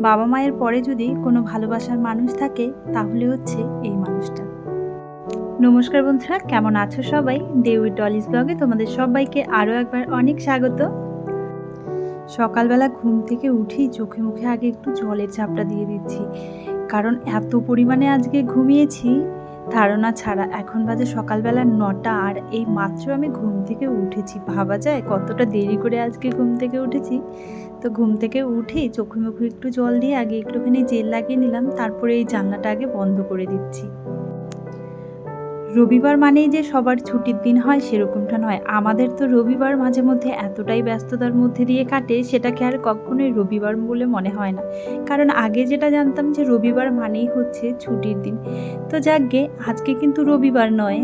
বাবা মায়ের পরে যদি কোনো ভালোবাসার মানুষ থাকে, তাহলে হচ্ছে এই মানুষটা। নমস্কার বন্ধুরা, কেমন আছো সবাই? ডেভিড ডলিস ব্লগে তোমাদের সবাইকে আরও একবার অনেক স্বাগত। সকালবেলা ঘুম থেকে উঠি চোখে মুখে আগে একটু জলের চাপটা দিয়ে দিচ্ছি। কারণ এত পরিমাণে আজকে ঘুমিয়েছি ধারণা ছাড়া এখন বাজে সকালবেলা নটা আর এই মাত্র আমি ঘুম থেকে উঠেছি। ভাবা যায় কতটা দেরি করে আজকে ঘুম থেকে উঠেছি? তো ঘুম থেকে উঠেই চোখে মুখে একটু জল দিয়ে আগে একটুখানি জেল লাগিয়ে নিলাম, তারপরে এই জানলাটা আগে বন্ধ করে দিচ্ছি। রবিবার মানেই যে সবার ছুটির দিন হয় সেরকমটা নয়। আমাদের তো রবিবার মাঝে মধ্যে এতটাই ব্যস্ততার মধ্যে দিয়ে কাটে, সেটাকে আর কখনোই রবিবার বলে মনে হয় না। কারণ আগে যেটা জানতাম যে রবিবার মানেই হচ্ছে ছুটির দিন। তো যাকগে, আজকে কিন্তু রবিবার নয়,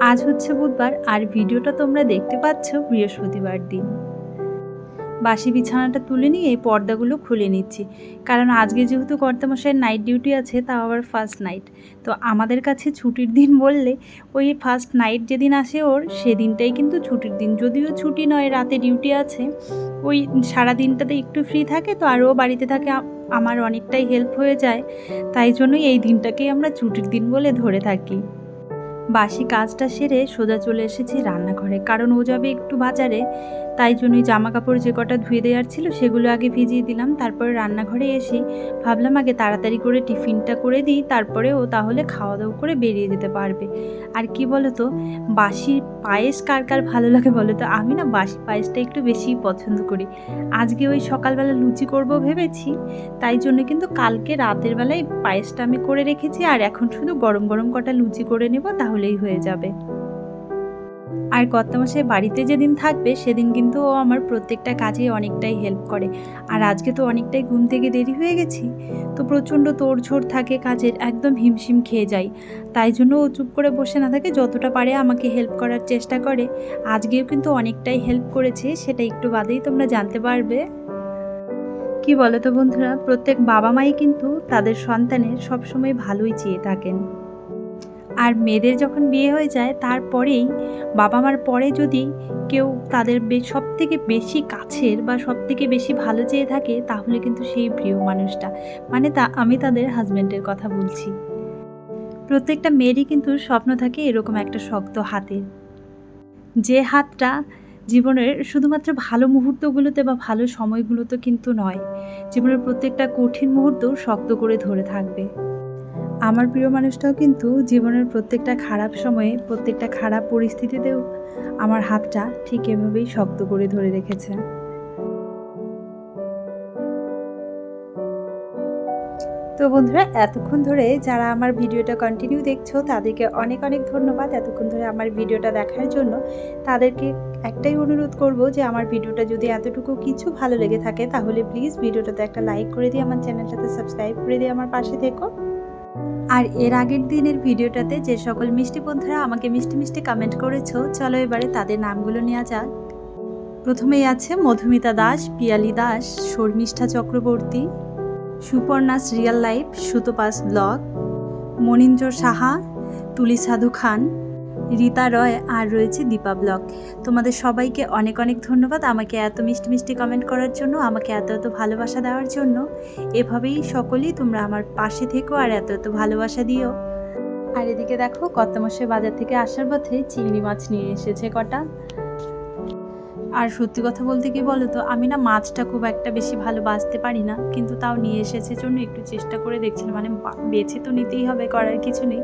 আজ হচ্ছে বুধবার, আর ভিডিওটা তোমরা দেখতে পাচ্ছ বৃহস্পতিবার দিন। বাসি বিছানাটা তুলে নিয়ে এই পর্দাগুলো খুলে নিচ্ছি। কারণ আজকে যেহেতু কর্তামশাইয়ের নাইট ডিউটি আছে, তাও আবার ফার্স্ট নাইট তো আমাদের কাছে ছুটির দিন বললে, ওই ফার্স্ট নাইট যেদিন আসে ওর, সেদিনটাই কিন্তু ছুটির দিন। যদিও ছুটি নয়, রাতে ডিউটি আছে, ওই সারা দিনটাতে একটু ফ্রি থাকে তো আরও বাড়িতে থাকে আমার অনেকটাই হেল্প হয়ে যায়। তাই জন্যই এই দিনটাকেই আমরা ছুটির দিন বলে ধরে থাকি। বাসি কাজটা সেরে সোজা চলে এসেছি রান্নাঘরে। কারণ ও যাবে একটু বাজারে, তাই জন্যই জামা কাপড় যে কটা ধুয়ে দেওয়ার ছিল সেগুলো আগে ভিজিয়ে দিলাম। তারপরে রান্নাঘরে এসে ভাবলাম আগে তাড়াতাড়ি করে টিফিনটা করে দিই, তারপরে ও তাহলে খাওয়া দাওয়া করে বেরিয়ে যেতে পারবে। আর কি বলো তো বাসি পায়েস কার কার ভালো লাগে বলো তো আমি না বাসি পায়েসটা একটু বেশিই পছন্দ করি। আজকে ওই সকালবেলা লুচি করব ভেবেছি, তাই জন্য কিন্তু কালকে রাতের বেলায় পায়েসটা আমি করে রেখেছি। আর এখন শুধু গরম গরম কটা লুচি করে নেব তাহলেই হয়ে যাবে। আর কর্তামশাই বাড়িতে যেদিন থাকবে, সেদিন কিন্তু ও আমার প্রত্যেকটা কাজে অনেকটাই হেল্প করে। আর আজকে তো অনেকটাই ঘুম থেকে দেরি হয়ে গেছি। তো প্রচণ্ড তোড়ঝোড় থাকে কাজের, একদম হিমশিম খেয়ে যাই। তাই জন্য ও চুপ করে বসে না থাকে, যতটা পারে আমাকে হেল্প করার চেষ্টা করে। আজকেও কিন্তু অনেকটাই হেল্প করেছে, সেটা একটু বাদেই তোমরা জানতে পারবে। কি বলো তো বন্ধুরা, প্রত্যেক বাবা মাই কিন্তু তাদের সন্তানের সবসময় ভালোই চেয়ে থাকেন। আর মেয়েদের যখন বিয়ে হয়ে যায়, তারপরেই বাবা মার পরে যদি কেউ তাদের সব থেকে বেশি কাছের বা সব থেকে বেশি ভালো চেয়ে থাকে, তাহলে কিন্তু সেই প্রিয় মানুষটা। মানে তা, আমি তাদের হাজব্যান্ডের কথা বলছি। প্রত্যেকটা মেয়েরই কিন্তু স্বপ্ন থাকে এরকম একটা শক্ত হাতের যে হাতটা জীবনের শুধুমাত্র ভালো মুহূর্তগুলোতে বা ভালো সময়গুলোতে কিন্তু নয়, জীবনের প্রত্যেকটা কঠিন মুহূর্ত শক্ত করে ধরে থাকবে। আমার প্রিয় মানুষটাও কিন্তু জীবনের প্রত্যেকটা খারাপ সময়ে, প্রত্যেকটা খারাপ পরিস্থিতিতেও আমার হাতটা ঠিক এভাবেই শক্ত করে ধরে রেখেছে। তো বন্ধুরা, এতক্ষণ ধরে যারা আমার ভিডিওটা কন্টিনিউ দেখছ, তাদেরকে অনেক অনেক ধন্যবাদ এতক্ষণ ধরে আমার ভিডিওটা দেখার জন্য। তাদেরকে একটাই অনুরোধ করব যে আমার ভিডিওটা যদি এতটুকু কিছু ভালো লেগে থাকে, তাহলে প্লিজ ভিডিওটাতে একটা লাইক করে দিয়ে আমার চ্যানেলটাতে সাবস্ক্রাইব করে দিয়ে আমার পাশে থেকো। আর এর আগের দিনের ভিডিওটাতে যে সকল মিষ্টি বন্ধুরা আমাকে মিষ্টি মিষ্টি কমেন্ট করেছ, চলো এবারে তাদের নামগুলো নেওয়া যাক। প্রথমেই আছে Madhumita Das, Piyali Das, Sharmistha Chakraborty Suparna's real life, Sutopa's blog, Manindra Saha, Tuli Sadhu Khan Rita রয় আর রয়েছে দীপা ব্লগ। তোমাদের সবাইকে অনেক অনেক ধন্যবাদ আমাকে এত মিষ্টি মিষ্টি কমেন্ট করার জন্য, আমাকে এত এত ভালোবাসা দেওয়ার জন্য। এভাবেই সকলেই তোমরা আমার পাশে থেকো আর এত এত ভালোবাসা দিও। আর এদিকে দেখো কত মাসে বাজার থেকে আসার পথে চিংড়ি মাছ নিয়ে এসেছে কটা। আর সত্যি কথা বলতে কি বলো তো আমি না মাছটা খুব একটা বেশি ভালো বাছতে পারি না, কিন্তু তাও নিয়ে এসেছে জন্য একটু চেষ্টা করে দেখছিলাম। মানে বেছে তো নিতেই হবে, করার কিছু নেই।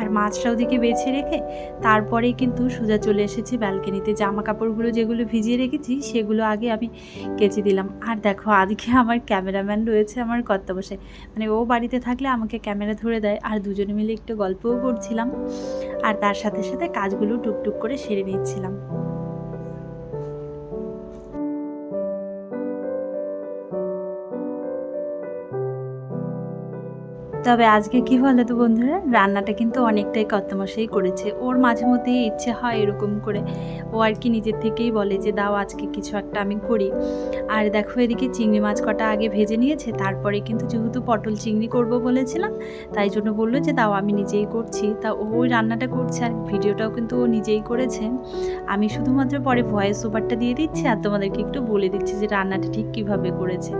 আর মাছটা ওদিকে বেছে রেখে তারপরেই কিন্তু সোজা চলে এসেছি ব্যালকনিতে। জামা কাপড়গুলো যেগুলো ভিজিয়ে রেখেছি, সেগুলো আগে আমি কেচে দিলাম। আর দেখো, আজকে আমার ক্যামেরাম্যান রয়েছে আমার কর্তাবসে মানে ও বাড়িতে থাকলে আমাকে ক্যামেরা ধরে দেয়, আর দুজনে মিলে একটু গল্পও করছিলাম। আর তার সাথে সাথে কাজগুলো টুকটুক করে সেরে নিচ্ছিলাম। তবে আজকে কি বলে তো বন্ধুরা? রান্নাটা কিন্তু অনেকটাই কর্তমশাই করেছে। ওর মাঝে মধ্যেই ইচ্ছে হয় এরকম করে। ও আর কি নিজের থেকেই বলে যে, দাও আজকে কিছু একটা আমি করি। আর দেখো এদিকে চিংড়ি মাছ কটা আগে ভেজে নিয়েছে। তারপরে কিন্তু যেহেতু পটল চিংড়ি করব বলেছিলাম, তাই জন্য বলল যে, দাও আমি নিজেই করছি। তা ওই রান্নাটা করছে আর ভিডিওটাও কিন্তু ও নিজেই করেছে। আমি শুধুমাত্র পরে ভয়েস ওভারটা দিয়ে দিচ্ছি আর তোমাদেরকে একটু বলে দিচ্ছি যে, রান্নাটা ঠিক কীভাবে করেছে।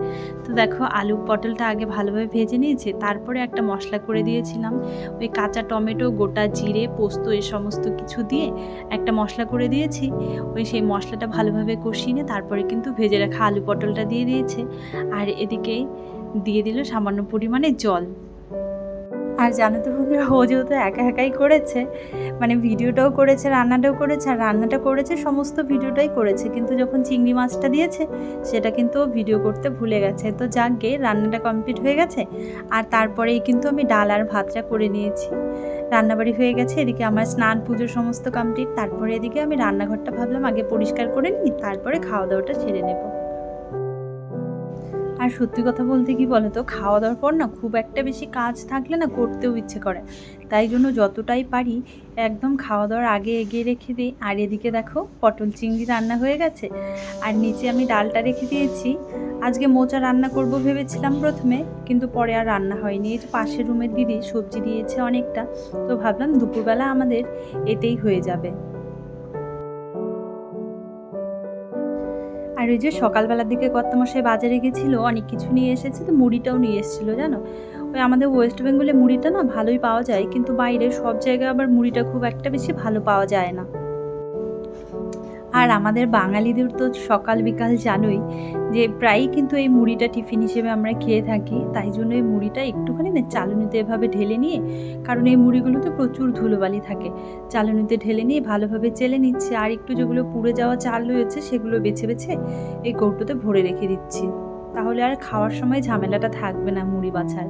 তো দেখো, আলু পটলটা আগে ভালোভাবে ভেজে নিয়েছে। তারপরে একটা মশলা করে দিয়েছিলাম। ওই কাঁচা টমেটো, গোটা জিরে, পোস্ত এ সমস্ত কিছু দিয়ে একটা মশলা করে দিয়েছি। ওই সেই মশলাটা ভালোভাবে কষিয়ে নিয়ে তারপরে কিন্তু ভেজে রাখা আলু পটলটা দিয়ে দিয়েছে। আর এদিকে দিয়ে দিল সামান্য পরিমাণে জল। আর জানো তো বন্ধুরা, ও যেহেতু একা একাই করেছে মানে ভিডিওটাও করেছে, রান্নাটাও করেছে, আর রান্নাটা করেছে, সমস্ত ভিডিওটাই করেছে, কিন্তু যখন চিংড়ি মাছটা দিয়েছে, সেটা কিন্তু ও ভিডিও করতে ভুলে গেছে। তো যাক গে রান্নাটা কমপ্লিট হয়ে গেছে, আর তারপরেই কিন্তু আমি ডাল আর ভাতটা করে নিয়েছি। রান্নাবাড়ি হয়ে গেছে, এদিকে আমার স্নান পুজো সমস্ত কমপ্লিট, তারপরে এদিকে আমি রান্নাঘরটা ভাবলাম আগে পরিষ্কার করে নিই, তারপরে খাওয়া দাওয়াটা সেরে নেব। আর সত্যি কথা বলতে কি বলো তো খাওয়া দাওয়ার পর না খুব একটা বেশি কাজ থাকলে না করতেও ইচ্ছে করে। তাই জন্য যতটাই পারি একদম খাওয়া দাওয়ার আগে এগিয়ে রেখে দিই। আর এদিকে দেখো, পটল চিংড়ি রান্না হয়ে গেছে। আর নিচে আমি ডালটা রেখে দিয়েছি। আজকে মোচা রান্না করব ভেবেছিলাম প্রথমে, কিন্তু পরে আর রান্না হয়নি। এই যে পাশের রুমের দিদি সবজি দিয়েছে অনেকটা, তো ভাবলাম দুপুরবেলা আমাদের এতেই হয়ে যাবে। আর ওই যে সকালবেলার দিকে কর্তামশাই বাজারে গেছিল, অনেক কিছু নিয়ে এসেছে, তো মুড়িটাও নিয়ে এসেছিল, জানো? ওই আমাদের ওয়েস্ট বেঙ্গলে মুড়িটা না ভালোই পাওয়া যায়, কিন্তু বাইরে সব জায়গায় আবার মুড়িটা খুব একটা বেশি ভালো পাওয়া যায় না। আর আমাদের বাঙালিদের তো সকাল বিকাল জানোই যে প্রায়ই কিন্তু এই মুড়িটা টিফিন হিসেবে আমরা খেয়ে থাকি। তাই জন্য এই মুড়িটা একটুখানি না চালুনিতে এভাবে ঢেলে নিয়ে, কারণ এই মুড়িগুলোতে প্রচুর ধুলোবালি থাকে। চালুনিতে ঢেলে নিয়ে ভালোভাবে চেলে নিচ্ছে আর একটু যেগুলো পুড়ে যাওয়া চাল রয়েছে সেগুলো বেছে বেছে এই কৌটোতে ভরে রেখে দিচ্ছি। তাহলে আর খাওয়ার সময় ঝামেলাটা থাকবে না মুড়ি বাছার।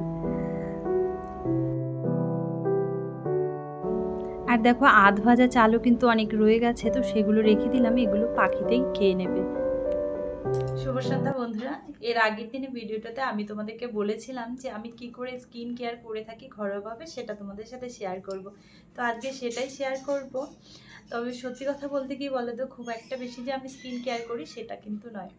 আর দেখো আধ ভাজা চালও কিন্তু অনেক রয়ে গেছে, তো সেগুলো রেখে দিলাম, এগুলো পাখিতেই খেয়ে নেবে। শুভ সন্ধ্যা বন্ধুরা, এর আগের দিনে ভিডিওটাতে আমি তোমাদেরকে বলেছিলাম যে আমি কি করে স্কিন কেয়ার করে থাকি ঘরোয়াভাবে, সেটা তোমাদের সাথে শেয়ার করব। তো আজকে সেটাই শেয়ার করব। তবে সত্যি কথা বলতে কি বলে তো খুব একটা বেশি যে আমি স্কিন কেয়ার করি সেটা কিন্তু নয়।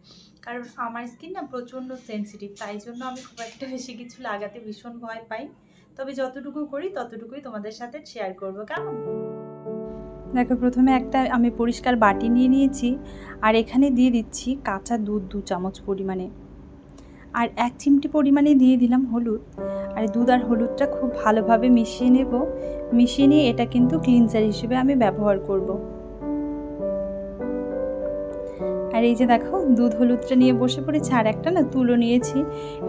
কারণ আমার স্কিন না প্রচণ্ড সেন্সিটিভ তাই জন্য আমি খুব একটা বেশি কিছু লাগাতে ভীষণ ভয় পাই। তবে যতটুকু করি, ততটুকুই তোমাদের সাথে শেয়ার করব, কেমন? দেখো, প্রথমে একটা আমি পরিষ্কার বাটি নিয়ে নিয়েছি, আর এখানে দিয়ে দিচ্ছি কাঁচা দুধ দু চামচ পরিমাণে। আর এক চিমটি পরিমাণে দিয়ে দিলাম হলুদ। আর দুধ আর হলুদটা খুব ভালোভাবে মিশিয়ে নেব। মিশিয়ে নিয়ে এটা কিন্তু ক্লিনজার হিসেবে আমি ব্যবহার করব। আর এই যে দেখো, দুধ হলুদটা নিয়ে বসে পড়েছি, আর একটা না তুলো নিয়েছি।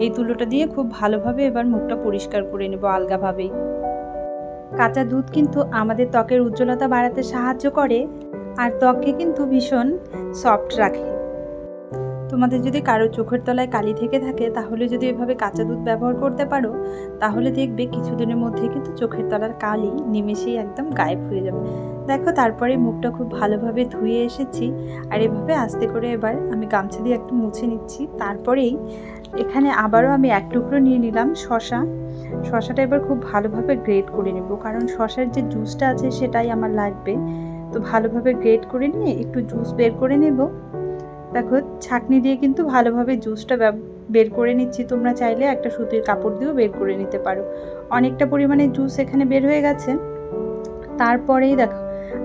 এই তুলোটা দিয়ে খুব ভালোভাবে এবার মুখটা পরিষ্কার করে নেব আলগাভাবেই। কাঁচা দুধ কিন্তু আমাদের ত্বকের উজ্জ্বলতা বাড়াতে সাহায্য করে, আর ত্বককে কিন্তু ভীষণ সফট রাখে। তোমাদের যদি কারও চোখের তলায় কালি থেকে থাকে, তাহলে যদি এভাবে কাঁচা দুধ ব্যবহার করতে পারো, তাহলে দেখবে কিছুদিনের মধ্যে কিন্তু চোখের তলার কালি নিমেষেই একদম গায়েব হয়ে যাবে। দেখো, তারপরে মুখটা খুব ভালোভাবে ধুয়ে এসেছি। আর এভাবে আস্তে করে এবার আমি গামছা দিয়ে একটু মুছে নিচ্ছি। তারপরেই এখানে আবারও আমি এক টুকরো নিয়ে নিলাম শশা। শশাটা এবার খুব ভালোভাবে গ্রেট করে নেব, কারণ শশার যে জুসটা আছে সেটাই আমার লাগবে। তো ভালোভাবে গ্রেট করে নিয়ে একটু জুস বের করে নেব। দেখো, ছাকনি দিয়ে কিন্তু ভালোভাবে জুসটা বের করে নিচ্ছি। তোমরা চাইলে একটা সুতির কাপড় দিয়েও বের করে নিতে পারো। অনেকটা পরিমাণে জুস এখানে বের হয়ে গেছে। তারপরেই দেখো,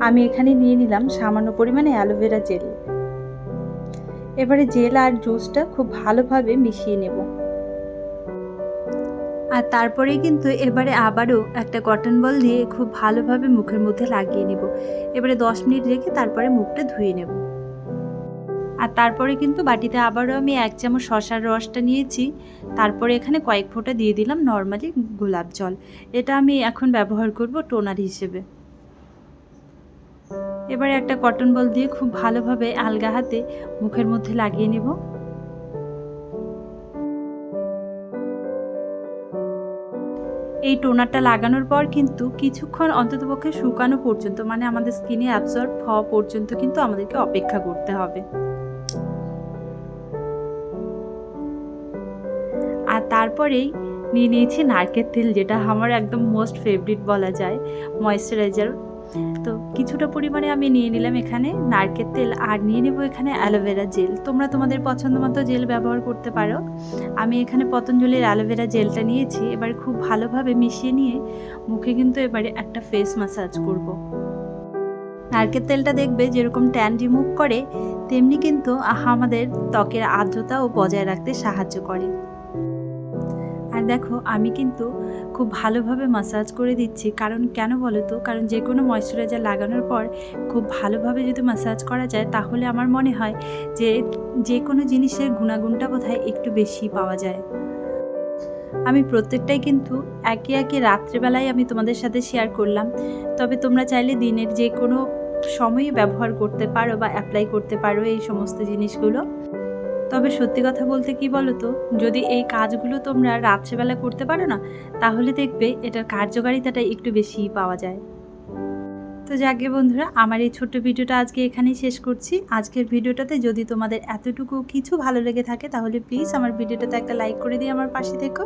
আমি এখানে নিয়ে নিলাম সামান্য পরিমাণে অ্যালোভেরা জেল এবারে জেল আর জুসটা খুব ভালোভাবে মিশিয়ে নেব। আর তারপরেই কিন্তু এবারে আবারও একটা কটন বল দিয়ে খুব ভালোভাবে মুখের মধ্যে লাগিয়ে নেব। এবারে দশ মিনিট রেখে তারপরে মুখটা ধুয়ে নেব। আর তারপরে কিন্তু বাটিতে আবারও আমি এক চামচ শশার রসটা নিয়েছি। তারপরে এখানে কয়েক ফোঁটা দিয়ে দিলাম নর্মালি গোলাপ জল। এটা আমি এখন ব্যবহার করব টোনার হিসেবে। এবারে একটা কটন বল দিয়ে খুব ভালোভাবে আলগা হাতে মুখের মধ্যে লাগিয়ে নেব। এই টোনারটা লাগানোর পর কিন্তু কিছুক্ষণ অন্ততপক্ষে শুকানো পর্যন্ত মানে আমাদের স্কিনে অ্যাবজর্ব হওয়া পর্যন্ত কিন্তু আমাদেরকে অপেক্ষা করতে হবে। তারপরেই নিয়ে নিয়েছি নারকেল তেল, যেটা আমার একদম মোস্ট ফেভারিট বলা যায় ময়েশ্চারাইজার তো কিছুটা পরিমাণে আমি নিয়ে নিলাম এখানে নারকেল তেল, আর নিয়ে নেব এখানে অ্যালোভেরা জেল তোমরা তোমাদের পছন্দ মতো জেল ব্যবহার করতে পারো। আমি এখানে পতঞ্জলির অ্যালোভেরা জেলটা নিয়েছি, এবার খুব ভালোভাবে মিশিয়ে নিয়ে মুখে কিন্তু এবারে একটা ফেস ম্যাসাজ করব। নারকেল তেলটা দেখবে যেরকম ট্যান রিমুভ করে, তেমনি কিন্তু আমাদের ত্বকের আর্দ্রতাও বজায় রাখতে সাহায্য করে। আর দেখো, আমি কিন্তু খুব ভালোভাবে মাসাজ করে দিচ্ছি। কারণ কেন বলো তো? কারণ যে কোনো ময়শ্চারাইজার লাগানোর পর খুব ভালোভাবে যদি মাসাজ করা যায়, তাহলে আমার মনে হয় যে যে কোনো জিনিসের গুণাগুণটা বোধহয় একটু বেশি পাওয়া যায়। আমি প্রত্যেকটাই কিন্তু একে একে রাত্রেবেলায় আমি তোমাদের সাথে শেয়ার করলাম। তবে তোমরা চাইলে দিনের যে কোনো সময়ই ব্যবহার করতে পারো বা অ্যাপ্লাই করতে পারো এই সমস্ত জিনিসগুলো। তবে সত্যি কথা বলতে কি বলো তো যদি এই কাজগুলো তোমরা রাত্রেবেলা করতে পারো না, তাহলে দেখবে এটার কার্যকারিতাটা একটু বেশি পাওয়া যায়। তো যাকে বন্ধুরা, আমার এই ছোট্ট ভিডিওটা আজকে এখানেই শেষ করছি। আজকের ভিডিওটাতে যদি তোমাদের এতটুকু কিছু ভালো লেগে থাকে, তাহলে প্লিজ আমার ভিডিওটাতে একটা লাইক করে দিয়ে আমার পাশে থেকো।